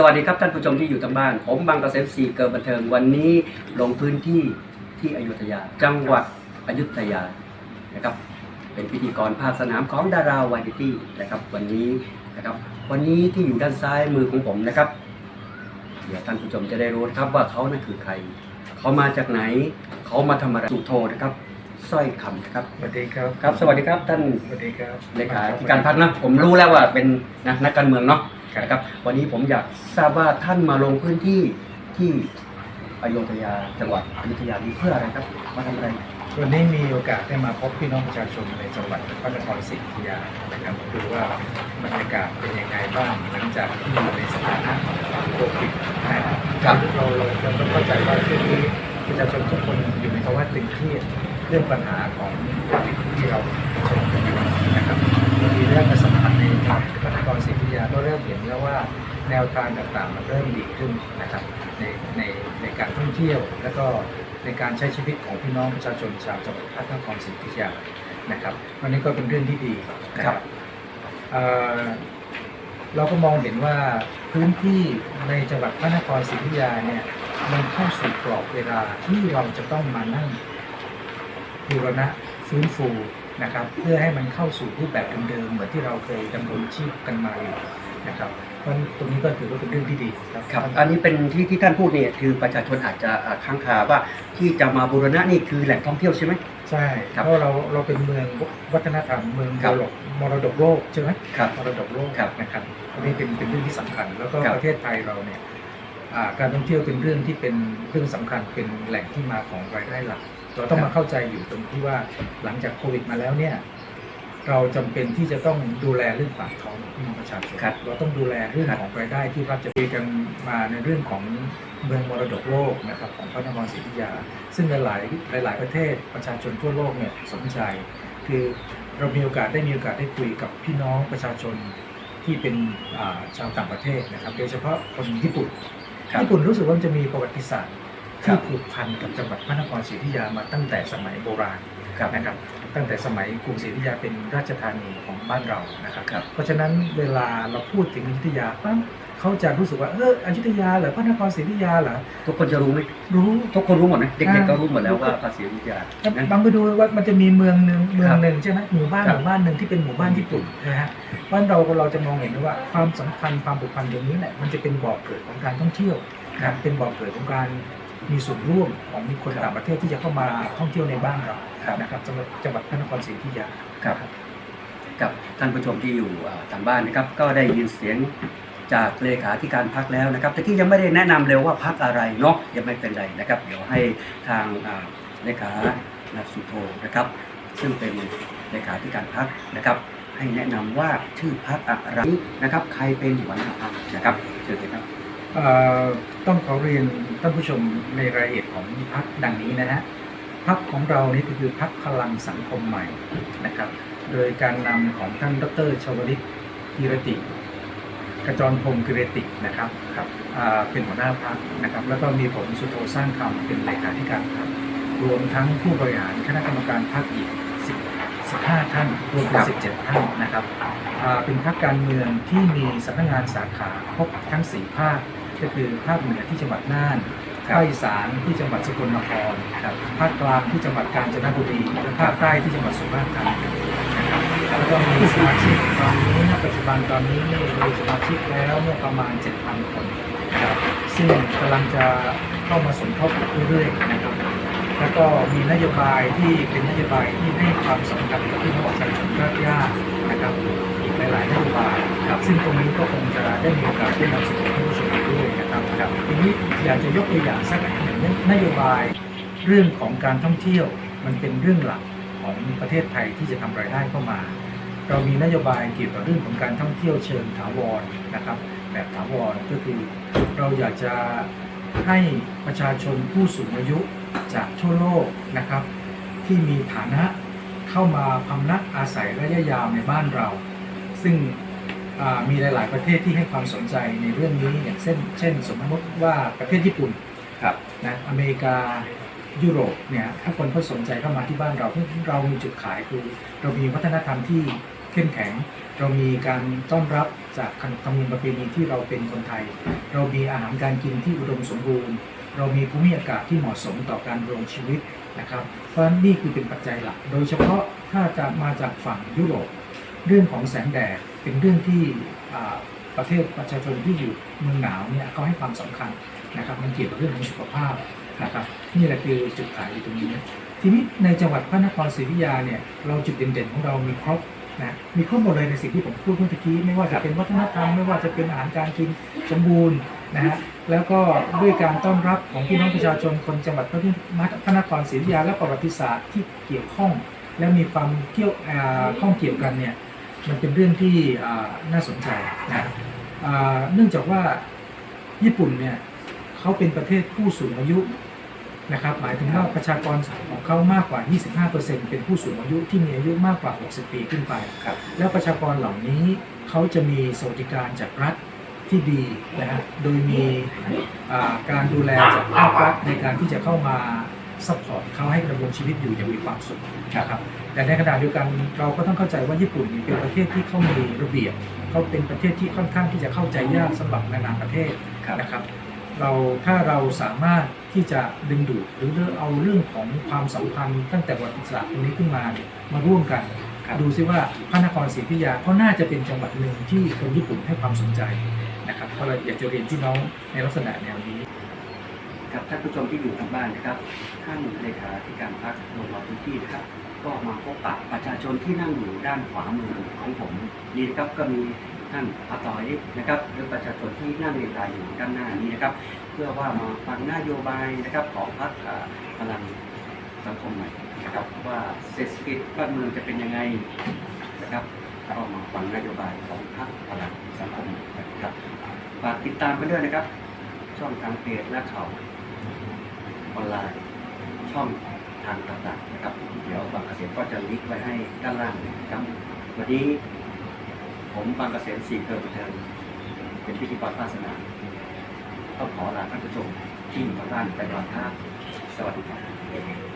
สวัสดีครับท่านผู้ชมที่อยู่ทางบ้าน ผมบางเกษมศรีเกิดบันเทิงวันนี้ลงพื้นที่ที่อยุธยา จังหวัดอยุธยานะครับ เป็นพิธีกรภาคสนามของดาราวาไรตี้นะครับ วันนี้นะครับ วันนี้ที่อยู่ด้านซ้ายมือของผมนะครับ เดี๋ยวท่านผู้ชมจะได้รู้นะครับว่าเขานั่นคือใคร เขามาจากไหน เขามาทำอะไรสุโธนะครับสร้อยคำนะครับ สวัสดีครับ ครับ สวัสดีครับท่าน สวัสดีครับเลขาธิการพักนะ ผมรู้แล้วว่าเป็นนะนักการเมืองเนาะ นะครับ วันนี้ผมอยากทราบว่าท่านมาลงพื้นที่ที่อยุธยาจังหวัดอยุธยานี้เพื่ออะไรครับมาทำอะไรวันนี้มีโอกาสได้มาพบพี่น้องประชาชนในจังหวัดพระนครศรีอยุธยานะครับดูว่าบรรยากาศเป็นยังไงบ้างหลังจากที่อยู่ในสถานะโควิดนะครับเราเราต้องเข้าใจว่าช่วงนี้ประชาชนทุกคนอยู่ในภาวะตึงเครียดเรื่องปัญหาของที่เราเผชิญกันอยู่นะครับ รื่องการสัมผัสในจังพระนครศรีอยุธยาก็เริ่มเห็นแล้วว่าแนวทางต่างๆมันเริ่มดีขึ้นนะครับในในในการท่องเที่ยว แล้วก็ในการใช้ชีวิตของพี่น้องประชาชนชาวจังหวัดพระนครศรีอยุธยานะครับวันนี้ก็เป็นเรื่องที่ดีนะครับเเราก็มองเห็นว่าพื้นที่ในจังหวัดพระนครศรีอยุธยาเนี่ยมันเข้าสู่กรอบเวลาที่เราจะต้องมานั่งบูรณะฟื้นฟู นะครับเพื่อให้มันเข้าสู่รูปแบบเดิมๆเหมือนที่เราเคยดำรงชีพกันมาอยู่นะครับเพราะตรงนี้ก็ถือว่าเป็นเรื่องที่ดีครับครับอันนี้เป็นที่ที่ท่านพูดเนี่ยคือประชาชนอาจจะอ่าค้างคาว่าที่จะมาบูรณะนี่คือแหล่งท่องเที่ยวใช่ไหมใช่ครับเพราะเราเราเป็นเมืองวัฒนธรรมเมืองครัมบรดกมรดกโลกใช่ไหมครับมรดกโลกครับนะครับอันนี้เป็นเป็นเรื่องที่สำคัญ แล้วก็ครับประเทศไทยเราเนี่ยอ่าการท่องเที่ยวเป็นเรื่องที่เป็นเรื่องสำคัญเป็นแหล่งที่มาของรายได้หลัก เราต้องมาเข้าใจอยู่ตรงที่ว่าหลังจากโควิดมาแล้วเนี่ย เราจำเป็นที่จะต้องดูแลเรื่องปากท้องของพี่น้องประชาชนครับเราต้องดูแลเรื่องครับของรายได้ที่รัฐจะมีกันมาในเรื่องของเมืองมรดกโลกนะครับของพระนครศรีอยุธยา ซึ่งหลายหลายหลายๆประเทศประชาชนทั่วโลกเนี่ยสนใจ คือเรามีโอกาสได้มีโอกาสได้คุยกับพี่น้องประชาชนที่เป็นอ่าชาวต่างประเทศนะครับ โดยเฉพาะคนญี่ปุ่นครับญี่ปุ่นรู้สึกว่ามันจะมีประวัติศาสตร์ครั ที่บผูกพันกับจังหวัดพระนครศรีอยุธยามาตั้งแต่สมัยโบราณครับนะครับตั้งแต่สมัยกรุงศรีอยุธยาเป็นราชธานีของบ้านเรานะครับครับ เพราะฉะนั้นเวลาเราพูดถึงอยุธยาปั๊บเขาจะรู้สึกว่าเอออยุธยาเหรอพระนครศรีอยุธยาเหรอทุกคนจะรู้ไหมรู้ทุกคนรู้หมดนะเด็กๆอ่าก็รู้หมดแล้วว่าภาษีอยุธยานะบางไปดูว่ามันจะมีเมืองหนึ่งเมืองครับหนึ่งใช่ไหมหมู่บ้านครัหบมู่บ้านหนึ่งที่เป็นหมู่บ้านญี่ปุ่นนะฮะเพราะฉะนั้นเราเราจะมองเห็นได้ว่าความสัมพันธ์ความผูกพันตรงนี้แหละมันจะเป็นบ่อกเกิดของการท่องเที่ยวนะครับเป็นบ่อกเกิดของการ มีส่วนร่วมของมีคนครับต่างประเทศที่จะเข้ามาท่องเที่ยวในบ้านเราครับนะครับจังหวัดจังหวัดพระนครศรีอยุธยาครับกับท่านผู้ชมที่อยู่อ่าทางบ้านนะครับ ก็ได้ยินเสียงจากเลขาธิการพักแล้วนะครับ แต่ที่ยังไม่ได้แนะนำเลยว่าพักอะไรเนาะยังไม่เป็นไรนะครับ เดี๋ยวให้ทางอ่าเลขานัสุโธนะครับ ซึ่งเป็นเลขาธิการพักนะครับ ให้แนะนำว่าชื่อพักอะไรนะครับ ใครเป็นหัวหน้าพักนะครับเชิญเลยครับเอ่อ ต้องขอเรียนท่านผู้ชมในรายละเอียดของพักดังนี้นะฮะพักของเรานี่ก็คือพักพลังสังคมใหม่นะครับ โดยการนำของท่านดรชวลิตกิรติกระจรพงศ์กิรตินะครับครับอ่าเป็นหัวหน้าพักนะครับ แล้วก็มีผมสุโธสร้างคำเป็นเลขาธิการพักรวมทั้งผู้บริหารคณะกรรมการพักอีก10 15ท่านรวมเป็น17 ท่านนะครับอ่าเป็นพักการเมืองที่มีสำนักงานสาขาครบทั้ง 4 ภาค ก็คือภาคเหนือที่จังหวัดน่านครับภาคอีสานที่จังหวัดสกลนครครับภาคกลางที่จังหวัดกาญจนบุรีและภาคใต้ที่จังหวัดสุราษฎร์ธานีนะครับแล้วก็มีสมาชิกตอนนี้ณปัจจุบันตอนนี้เนี่ยมีสมาชิกแล้วเนี่ยประมาณ 7,000 คนนะครับซึ่งกำลังจะเข้ามาสมทบเรื่อยๆนะครับแล้วก็มีนโยบายที่เป็นนโยบายที่ให้ความสำคัญกับพี่น้องประชาชนรากหญ้านะครับอีกหลายๆนโยบายครับซึ่งตรงนี้ก็คงจะได้มีโอกาสได้นำเสนอท่านผู้ชมด้วย นะครับทีนี้อยากจะยกตัวอย่างสักหนึ่งนโยบายเรื่องของการท่องเที่ยวมันเป็นเรื่องหลักของประเทศไทยที่จะทำรายได้เข้ามา เรามีนโยบายเกี่ยวกับเรื่องของการท่องเที่ยวเชิงถาวรนะครับ แบบถาวรก็คือ เราอยากจะให้ประชาชนผู้สูงอายุจากทั่วโลกนะครับ ที่มีฐานะเข้ามาพำนักอาศัยระยะยาวในบ้านเรา ซึ่ง มีหลาย ๆ ประเทศที่ให้ความสนใจในเรื่องนี้อย่างเช่นเช่น สมมติว่าประเทศญี่ปุ่นครับนะอเมริกายุโรปเนี่ยถ้าคนเขาสนใจเข้ามาที่บ้านเราเพราะเรามีจุดขายคือ เรามีวัฒนธรรมที่เข้เข้มแข็ง เรามีการต้อนรับจากขนบธรรมเนียมประเพณีที่เราเป็นคนไทย เรามีอาหารการกินที่อุดมสมบูรณ์ เรามีภูมิอากาศที่เหมาะสมต่อการดำรงชีวิตนะครับ เพราะฉะนั้นนี่คือเป็นปัจจัยหลัก โดยเฉพาะถ้าจะมาจากฝั่งยุโรป เรื่องของแสงแดด เป็นเรื่องที่ประเทศประชาชนที่อยู่เมืองหนาวเนี่ยเขาให้ความสำคัญนะครับมันเกี่ยวกับเรื่องของสุขภาพนะครับนี่แหละคือจุดขายอยู่ตรงนี้ทีนี้ในจังหวัดพระนครศรีอยุธยาเนี่ยเราจุดเด่นๆของเรามีครบนะมีครบหมดเลยในสิ่งที่ผมพูดเมื่อกี้ไม่ว่าจะเป็นวัฒนธรรมไม่ว่าจะเป็นอาหารการกินสมบูรณ์นะฮะแล้วก็ด้วยการต้อนรับของพี่น้องประชาชนคนจังหวัดพระนครศรีอยุธยาและประวัติศาสตร์ที่เกี่ยวข้อง และมีความเกี่ยวข้องเกี่ยวกันเนี่ย มันเป็นเรื่องที่น่าสนใจนะเนื่องจากว่าญี่ปุ่นเนี่ยเขาเป็นประเทศผู้สูงอายุนะครับ หมายถึงว่าประชากรของเขามากกว่า 25%เป็นผู้สูงอายุที่มีอายุมากกว่า 60 ปีขึ้นไปครับแล้วประชากรเหล่านี้เขาจะมีสวัสดิการจากรัฐที่ดีนะฮะ โดยมีการดูแลจากภาครัฐในการที่จะเข้ามา ซัพพอร์ตเขาให้ดำรงชีวิตอยู่อย่างมีความสุขนะครับแต่ในขณะเดียวกันเราก็ต้องเข้าใจว่าญี่ปุ่นนี่เป็นประเทศที่เขามีระเบียบเขาเป็นประเทศที่ค่อนข้างที่จะเข้าใจยากสำหรับนานาประเทศครับนะครับ เราถ้าเราสามารถที่จะดึงดูดหรือเอาเรื่องของความสัมพันธ์ตั้งแต่ประวัติศาสตร์ตรงนี้ขึ้นมาเนี่ยมาร่วมกันครับดูซิว่าพระนครศรีอยุธยาก็น่าจะเป็นจังหวัดหนึ่งที่คนญี่ปุ่นให้ความสนใจนะครับก็เลยอยากจะเรียนพี่น้องในลักษณะแนวนี้ ครับท่านผู้ชมที่อยู่ทางบ้านนะครับ ท่านเลขาธิการพักลงมาพื้นที่นะครับ ก็มาพบปะประชาชนที่นั่งอยู่ด้านขวามือของผมนี่นะครับก็มีท่านอาต่อยนะครับหรือประชาชนที่นั่งเรียงรายอยู่ด้านหน้านี้นะครับ เพื่อว่ามาฟังนโยบายนะครับของพรรคพลังสังคมใหม่นะครับว่าเศรษฐกิจบ้านเมืองจะเป็นยังไงนะครับก็มาฟังนโยบายของพรรคพลังสังคมใหม่นะครับฝากติดตามกันด้วยนะครับ ช่องทางเพจและข่าว ออนไลน์ ช่องทางต่างๆนะครับ เดี๋ยวบางเกษตรก็จะลิงก์ไว้ให้ด้านล่างนะครับ วันนี้ผมบางเกษตรสี่เทอร์บันเทินเป็นพิธีกรภาสนาต้องขอลาท่านผู้ชมที่อยู่ทางบ้านไปก่อนครับสวัสดีครับ